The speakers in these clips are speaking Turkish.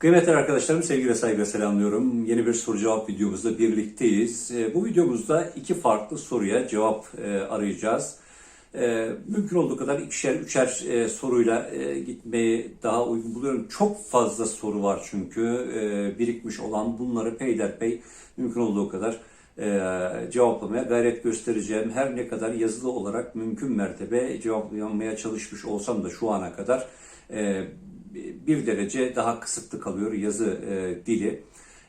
Kıymetli arkadaşlarım sevgiyle saygıyla selamlıyorum. Yeni bir soru cevap videomuzda birlikteyiz. Ee, Bu videomuzda iki farklı soruya cevap e, arayacağız. Ee, Mümkün olduğu kadar ikişer üçer e, soruyla e, gitmeyi daha uygun buluyorum. Çok fazla soru var çünkü birikmiş olan bunları peyderpey mümkün olduğu kadar cevaplamaya gayret göstereceğim. Her ne kadar yazılı olarak mümkün mertebe cevaplamaya çalışmış olsam da şu ana kadar bir derece daha kısıtlı kalıyor yazı e, dili.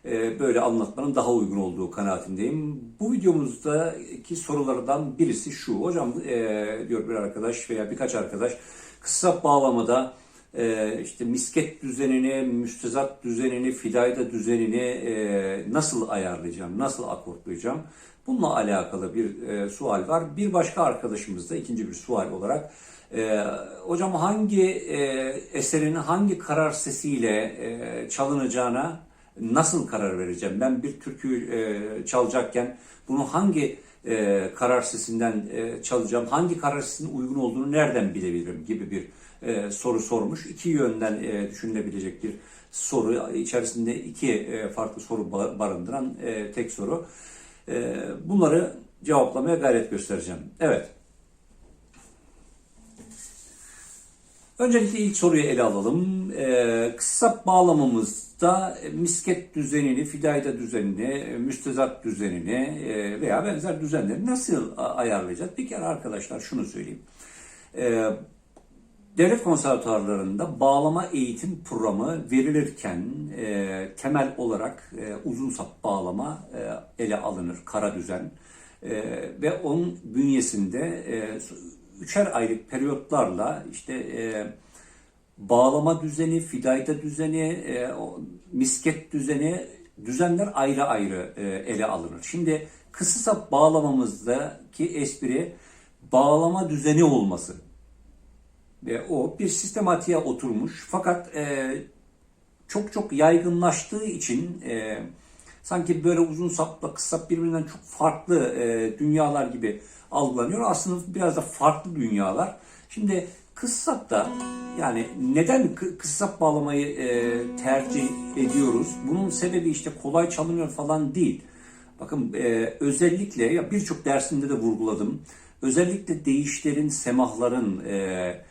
E, böyle anlatmanın daha uygun olduğu kanaatindeyim. Bu videomuzdaki sorulardan birisi şu. Hocam e, diyor bir arkadaş veya birkaç arkadaş kısa bağlamada e, işte misket düzenini, müstezat düzenini, fidayda düzenini e, nasıl ayarlayacağım, nasıl akortlayacağım? Bununla alakalı bir e, sual var. Bir başka arkadaşımız da ikinci bir sual olarak e, hocam hangi e, eserin hangi karar sesiyle e, çalınacağına nasıl karar vereceğim? Ben bir türkü e, çalacakken bunu hangi e, karar sesinden e, çalacağım? Hangi karar sesinin uygun olduğunu nereden bilebilirim gibi bir e, soru sormuş. İki yönden e, düşünülebilecek bir soru. içerisinde iki e, farklı soru ba- barındıran e, tek soru. E, bunları cevaplamaya gayret göstereceğim. Evet. Öncelikle ilk soruyu ele alalım. Ee, kısa bağlamamızda misket düzenini, fidayda düzenini, müstezat düzenini e, veya benzer düzenleri nasıl ayarlayacağız? Bir kere arkadaşlar şunu söyleyeyim. Ee, devlet konservatuarlarında bağlama eğitim programı verilirken e, temel olarak e, uzun sap bağlama e, ele alınır, kara düzen. E, ve onun bünyesinde e, üçer aylık periyotlarla işte e, bağlama düzeni, fidayda düzeni, e, misket düzeni düzenler ayrı ayrı e, ele alınır. Şimdi kısa sap bağlamamızdaki espri bağlama düzeni olması. Ve o bir sistematiğe oturmuş fakat e, çok çok yaygınlaştığı için e, sanki böyle uzun sapla kısa birbirinden çok farklı e, dünyalar gibi algılanıyor. Aslında biraz da farklı dünyalar. Şimdi kısa sapta yani neden kı- kısa sap bağlamayı e, tercih ediyoruz? Bunun sebebi işte kolay çalınıyor falan değil. Bakın e, özellikle ya birçok dersinde de vurguladım. Özellikle değişlerin, semahların, e,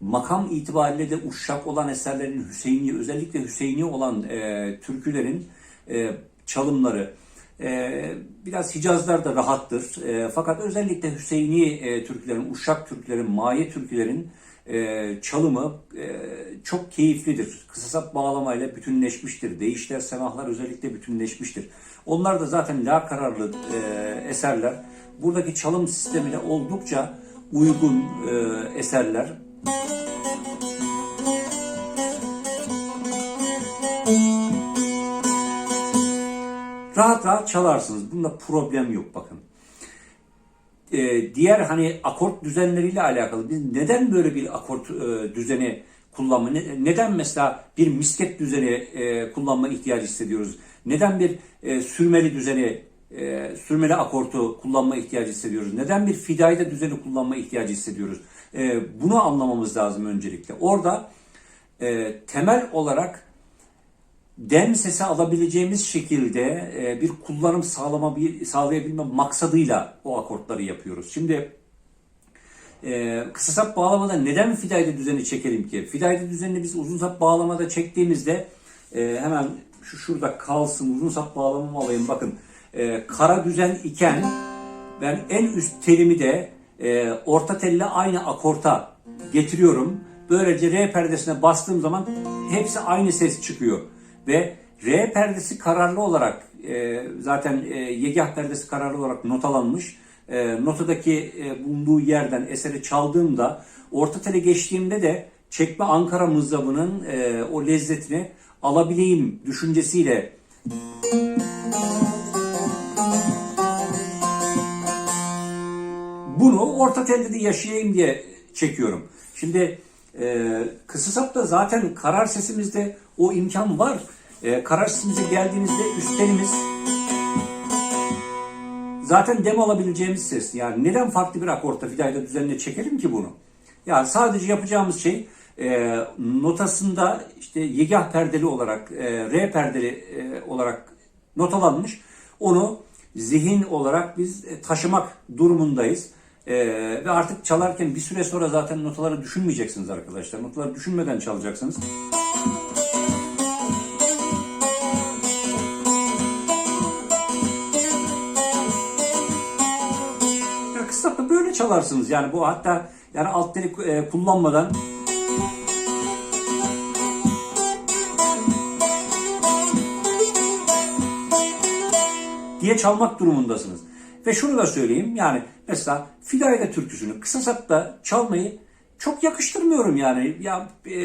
makam itibariyle de uşak olan eserlerin Hüseyini, özellikle Hüseyini olan e, türkülerin e, çalımları e, biraz Hicazlar da rahattır. E, fakat özellikle Hüseyini e, türkülerin, uşak türkülerin, maye türkülerin e, çalımı e, çok keyiflidir. Kısa sap bağlamayla bütünleşmiştir. Değişler, semahlar özellikle bütünleşmiştir. Onlar da zaten la kararlı eserler. Buradaki çalım sistemine oldukça uygun eserler. Rahat rahat çalarsınız. Bunda problem yok bakın. Ee, diğer hani akort düzenleriyle alakalı biz neden böyle bir akort e, düzeni kullanma ne- neden mesela bir misket düzeni e, kullanma ihtiyacı hissediyoruz? Neden bir e, sürmeli düzeni e, sürmeli akortu kullanma ihtiyacı hissediyoruz? Neden bir fidayda düzeni kullanma ihtiyacı hissediyoruz? E, bunu anlamamız lazım öncelikle. Orada e, temel olarak dem sesi alabileceğimiz şekilde e, bir kullanım sağlama bir sağlayabilme maksadıyla o akortları yapıyoruz. Şimdi e, kısa sap bağlamada neden fidayda düzeni çekelim ki? Fidayda düzenini biz uzun sap bağlamada çektiğimizde e, hemen şu şurada kalsın uzun sap bağlamamı alayım bakın. E, kara düzen iken ben en üst telimi de orta telle aynı akorta getiriyorum. Böylece R perdesine bastığım zaman hepsi aynı ses çıkıyor. Ve R perdesi kararlı olarak e, zaten e, yegah perdesi kararlı olarak notalanmış. E, notadaki e, bulunduğu yerden eseri çaldığımda orta tele geçtiğimde de çekme Ankara mızrabının e, o lezzetini alabileyim düşüncesiyle bunu orta telde de yaşayayım diye çekiyorum. Şimdi e, kısa sapta zaten karar sesimizde o imkan var. E, karar sesimize geldiğimizde üst telimiz zaten dem alabileceğimiz ses. Yani neden farklı bir akorta fidayda düzenine çekelim ki bunu? Yani sadece yapacağımız şey e, notasında işte yegah perdeli olarak, e, re perdeli e, olarak notalanmış. Onu zihin olarak biz e, taşımak durumundayız. E, ve artık çalarken bir süre sonra zaten notaları düşünmeyeceksiniz arkadaşlar. Notaları düşünmeden çalacaksınız. Ya kısa böyle çalarsınız yani bu hatta yani alt teli e, kullanmadan diye çalmak durumundasınız. Ve şunu da söyleyeyim yani mesela Fidayda türküsünü kısa sapta çalmayı çok yakıştırmıyorum yani. Ya e,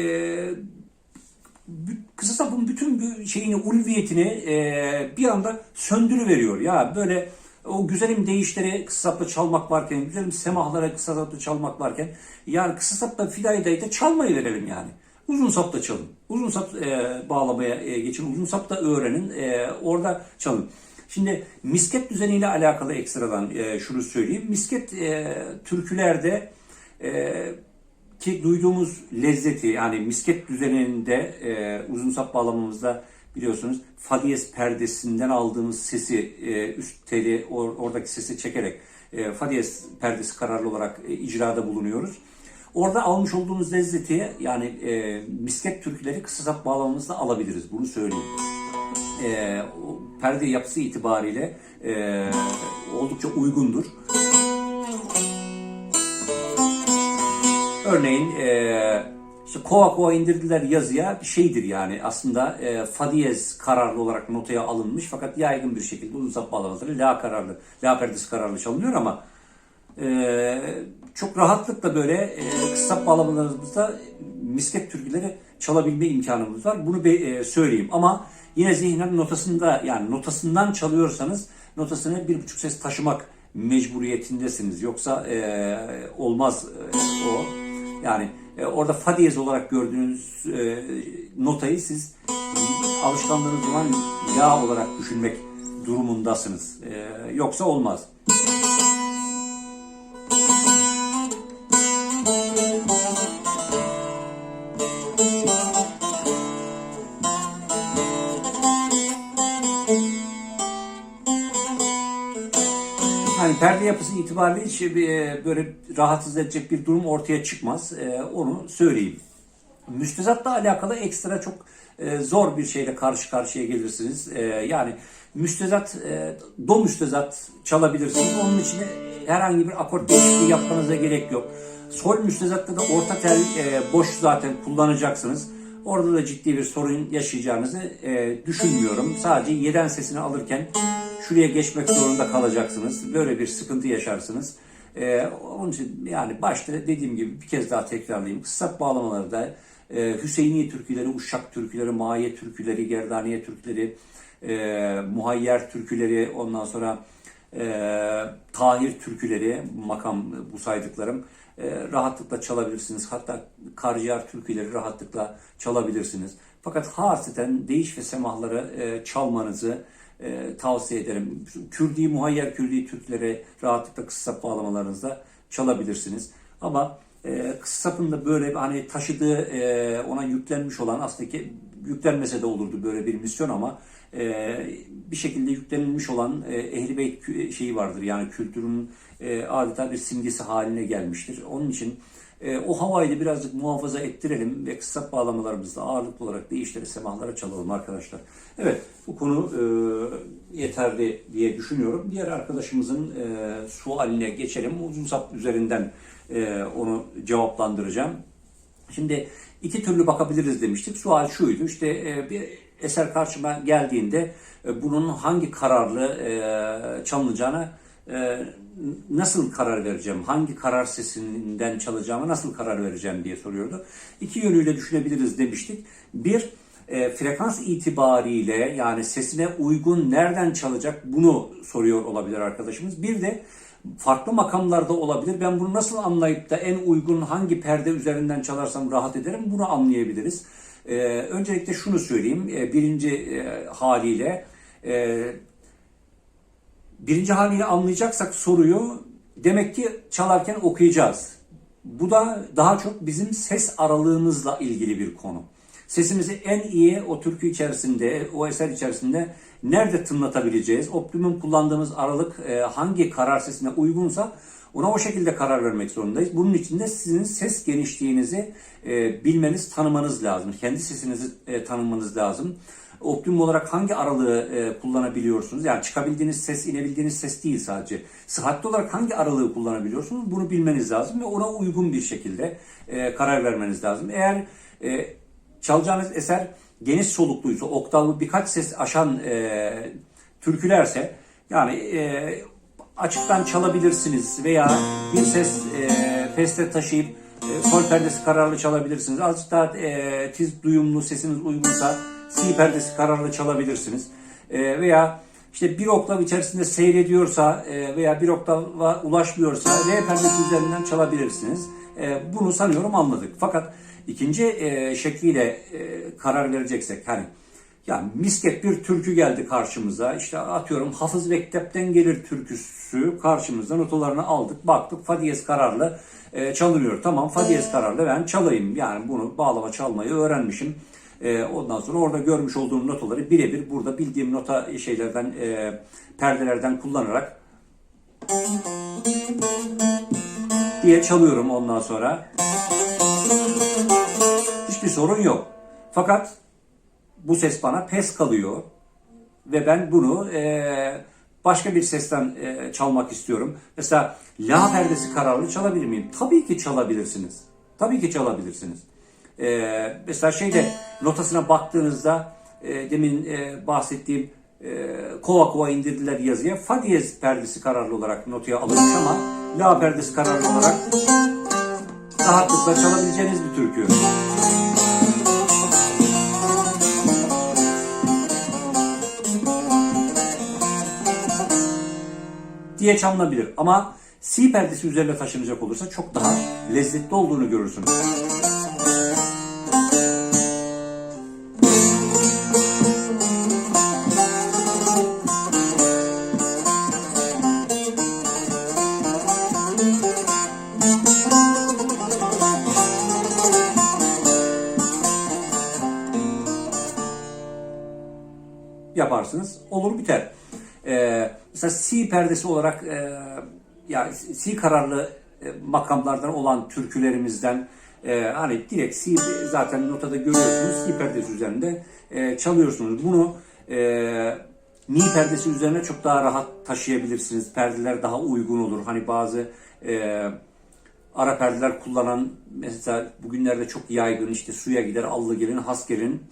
kısa sapın bütün şeyini, ulviyetini e, bir anda söndürüveriyor. Ya böyle o güzelim değişleri kısa sapla çalmak varken, güzelim semahlara kısa sapla çalmak varken yani kısa sapla Fidayda'yı da çalmayı verelim yani. Uzun sapta çalın. Uzun sap e, bağlamaya e, geçin. Uzun sapta öğrenin. E, orada çalın. Şimdi misket düzeniyle alakalı ekstradan e, şunu söyleyeyim. Misket e, türkülerde e, ki duyduğumuz lezzeti yani misket düzeninde e, uzun sap bağlamamızda biliyorsunuz Fadiyes perdesinden aldığımız sesi e, üst teli or, oradaki sesi çekerek e, Fadiyes perdesi kararlı olarak e, icrada bulunuyoruz. Orada almış olduğumuz lezzeti yani e, misket türküleri kısa sap bağlamamızda alabiliriz. Bunu söyleyeyim. E, perde yapısı itibariyle e, oldukça uygundur. Örneğin e, işte kova kova indirdiler yazıya şeydir yani aslında e, fa diyez kararlı olarak notaya alınmış fakat yaygın bir şekilde uzun sap bağlamaları la kararlı, la perdesi kararlı çalınıyor ama e, çok rahatlıkla böyle e, kısa bağlamalarımızda misket türküleri çalabilme imkanımız var. Bunu be, e, söyleyeyim ama yine zihnen notasında yani notasından çalıyorsanız notasını bir buçuk ses taşımak mecburiyetindesiniz. Yoksa e, olmaz e, o. Yani e, orada fa diyez olarak gördüğünüz e, notayı siz alışkanlığınız olan la olarak düşünmek durumundasınız. E, yoksa olmaz. Perde yapısı itibariyle hiç e, böyle rahatsız edecek bir durum ortaya çıkmaz. E, onu söyleyeyim. Müstezatla alakalı ekstra çok e, zor bir şeyle karşı karşıya gelirsiniz. Yani müstezat, do müstezat çalabilirsiniz. Onun için herhangi bir akort değişikliği yapmanıza gerek yok. Sol müstezatta da orta tel boş zaten kullanacaksınız. Orada da ciddi bir sorun yaşayacağınızı e, düşünmüyorum. Sadece yeden sesini alırken şuraya geçmek zorunda kalacaksınız. Böyle bir sıkıntı yaşarsınız. Ee, onun için yani başta dediğim gibi bir kez daha tekrarlayayım. Kısa bağlamaları da e, Hüseyiniye türküleri, Uşak türküleri, Mahiye türküleri, Gerdaniye türküleri, e, Muhayyer türküleri, ondan sonra e, Tahir türküleri, makam bu saydıklarım e, rahatlıkla çalabilirsiniz. Hatta Karciğer türküleri rahatlıkla çalabilirsiniz. Fakat hasreten değiş ve semahları e, çalmanızı e, tavsiye ederim. Kürdi, muhayyer Kürdi Türkleri rahatlıkla kısa bağlamalarınızda çalabilirsiniz. Ama e, kısa sapın da böyle hani taşıdığı e, ona yüklenmiş olan aslında ki yüklenmese de olurdu böyle bir misyon ama e, bir şekilde yüklenilmiş olan e, Ehl-i şeyi vardır. Yani kültürün e, adeta bir simgesi haline gelmiştir. Onun için e, o havayı da birazcık muhafaza ettirelim ve kısa bağlamalarımızda ağırlıklı olarak değişleri semahlara çalalım arkadaşlar. Evet bu konu e, yeterli diye düşünüyorum. Diğer arkadaşımızın e, sualine geçelim. Uzun sap üzerinden e, onu cevaplandıracağım. Şimdi iki türlü bakabiliriz demiştik. Sual şuydu. İşte e, bir eser karşıma geldiğinde e, bunun hangi kararlı e, çalınacağına e, nasıl karar vereceğim? Hangi karar sesinden çalacağıma nasıl karar vereceğim diye soruyordu. İki yönüyle düşünebiliriz demiştik. Bir, e, frekans itibariyle yani sesine uygun nereden çalacak bunu soruyor olabilir arkadaşımız. Bir de farklı makamlarda olabilir. Ben bunu nasıl anlayıp da en uygun hangi perde üzerinden çalarsam rahat ederim bunu anlayabiliriz. E, öncelikle şunu söyleyeyim. E, birinci e, haliyle e, birinci haliyle anlayacaksak soruyu demek ki çalarken okuyacağız. bu da daha çok bizim ses aralığımızla ilgili bir konu. Sesimizi en iyi o türkü içerisinde, o eser içerisinde nerede tınlatabileceğiz? Optimum kullandığımız aralık e, hangi karar sesine uygunsa ona o şekilde karar vermek zorundayız. Bunun için de sizin ses genişliğinizi e, bilmeniz, tanımanız lazım. Kendi sesinizi e, tanımanız lazım. Optimum olarak hangi aralığı e, kullanabiliyorsunuz? Yani çıkabildiğiniz ses, inebildiğiniz ses değil sadece. Sıhhatli olarak hangi aralığı kullanabiliyorsunuz? Bunu bilmeniz lazım ve ona uygun bir şekilde e, karar vermeniz lazım. Eğer e, çalacağınız eser geniş solukluysa, oktavlı birkaç ses aşan e, türkülerse yani e, açıktan çalabilirsiniz veya bir ses e, peste taşıyıp e, sol perdesi kararlı çalabilirsiniz. Azıcık daha e, tiz duyumlu sesiniz uygunsa si perdesi kararlı çalabilirsiniz. E, veya işte bir oktav içerisinde seyrediyorsa e, veya bir oktava ulaşmıyorsa re perdesi üzerinden çalabilirsiniz. E, bunu sanıyorum anladık. Fakat ikinci e, şekliyle e, karar vereceksek hani yani misket bir türkü geldi karşımıza. İşte atıyorum Hafız Mektep'ten gelir türküsü karşımıza notalarını aldık. Baktık fa diyez kararlı e, çalınıyor. Tamam fa diyez kararlı ben çalayım. Yani bunu bağlama çalmayı öğrenmişim. E, ondan sonra orada görmüş olduğum notaları birebir burada bildiğim nota şeylerden e, perdelerden kullanarak diye çalıyorum ondan sonra. Hiçbir sorun yok. Fakat bu ses bana pes kalıyor ve ben bunu e, başka bir sesten e, çalmak istiyorum. Mesela la perdesi kararlı çalabilir miyim? Tabii ki çalabilirsiniz. Tabii ki çalabilirsiniz. E, mesela şeyde notasına baktığınızda e, demin e, bahsettiğim e, kova kova indirdiler yazıya. Fa diyez perdesi kararlı olarak notaya alınmış ama la perdesi kararlı olarak rahatlıkla çalabileceğiniz bir türkü. diye çalınabilir. Ama si perdesi üzerine taşınacak olursa çok daha lezzetli olduğunu görürsünüz. Yaparsınız. Olur biter. Ee, mesela si perdesi olarak e, yani si kararlı e, makamlardan olan türkülerimizden e, hani direkt si zaten notada görüyorsunuz si perdesi üzerinde e, çalıyorsunuz. Bunu e, mi perdesi üzerine çok daha rahat taşıyabilirsiniz. Perdeler daha uygun olur. Hani bazı e, ara perdeler kullanan mesela bugünlerde çok yaygın işte suya gider, allı gelin, has gelin.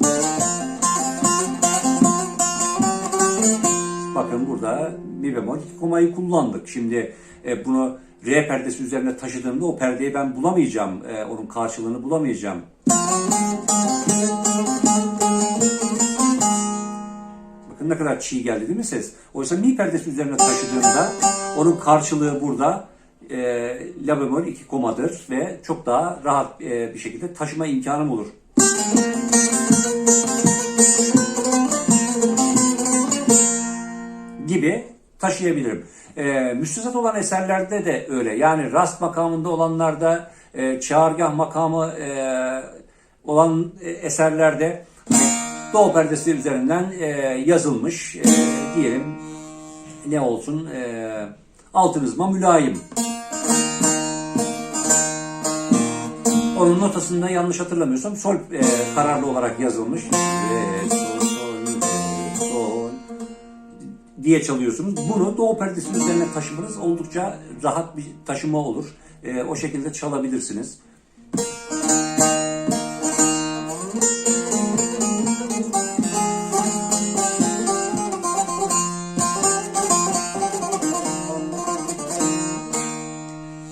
Bakın burada mi bemol komayı kullandık. Şimdi e, bunu re perdesi üzerine taşıdığımda o perdeyi ben bulamayacağım. E, onun karşılığını bulamayacağım. Bakın ne kadar çiğ geldi değil mi ses? Oysa mi perdesi üzerine taşıdığımda onun karşılığı burada e, la bemol iki komadır ve çok daha rahat e, bir şekilde taşıma imkanım olur. Gibi taşıyabilirim. E, müstesat olan eserlerde de öyle. Yani rast makamında olanlarda, e, çağırgah makamı e, olan e, eserlerde Doğu perdesi üzerinden e, yazılmış e, diyelim ne olsun e, altınızma mülayim. Onun notasında yanlış hatırlamıyorsam sol e, kararlı olarak yazılmış. Re, diye çalıyorsunuz. Bunu doğu perdesinin üzerine taşımanız oldukça rahat bir taşıma olur. E, o şekilde çalabilirsiniz.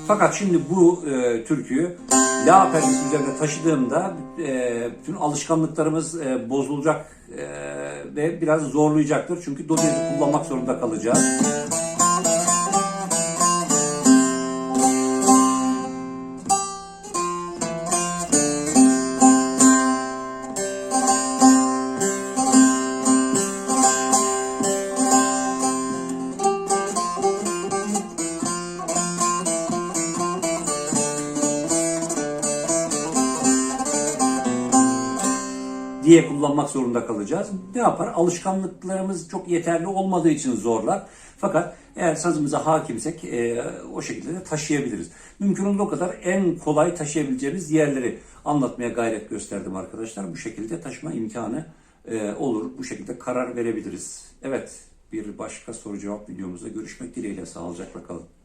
Fakat şimdi bu e, türküyü la perdesi üzerine taşıdığımda e, bütün alışkanlıklarımız e, bozulacak e, ve biraz zorlayacaktır. Çünkü do diyezi kullanmak zorunda kalacağız. Diye kullanmak zorunda kalacağız. Ne yapar? Alışkanlıklarımız çok yeterli olmadığı için zorlar. Fakat eğer sazımıza hakimsek e, o şekilde de taşıyabiliriz. Mümkün olduğu kadar en kolay taşıyabileceğimiz yerleri anlatmaya gayret gösterdim arkadaşlar. Bu şekilde taşıma imkanı e, olur. Bu şekilde karar verebiliriz. Evet bir başka soru cevap videomuzda görüşmek dileğiyle sağlıcakla kalın.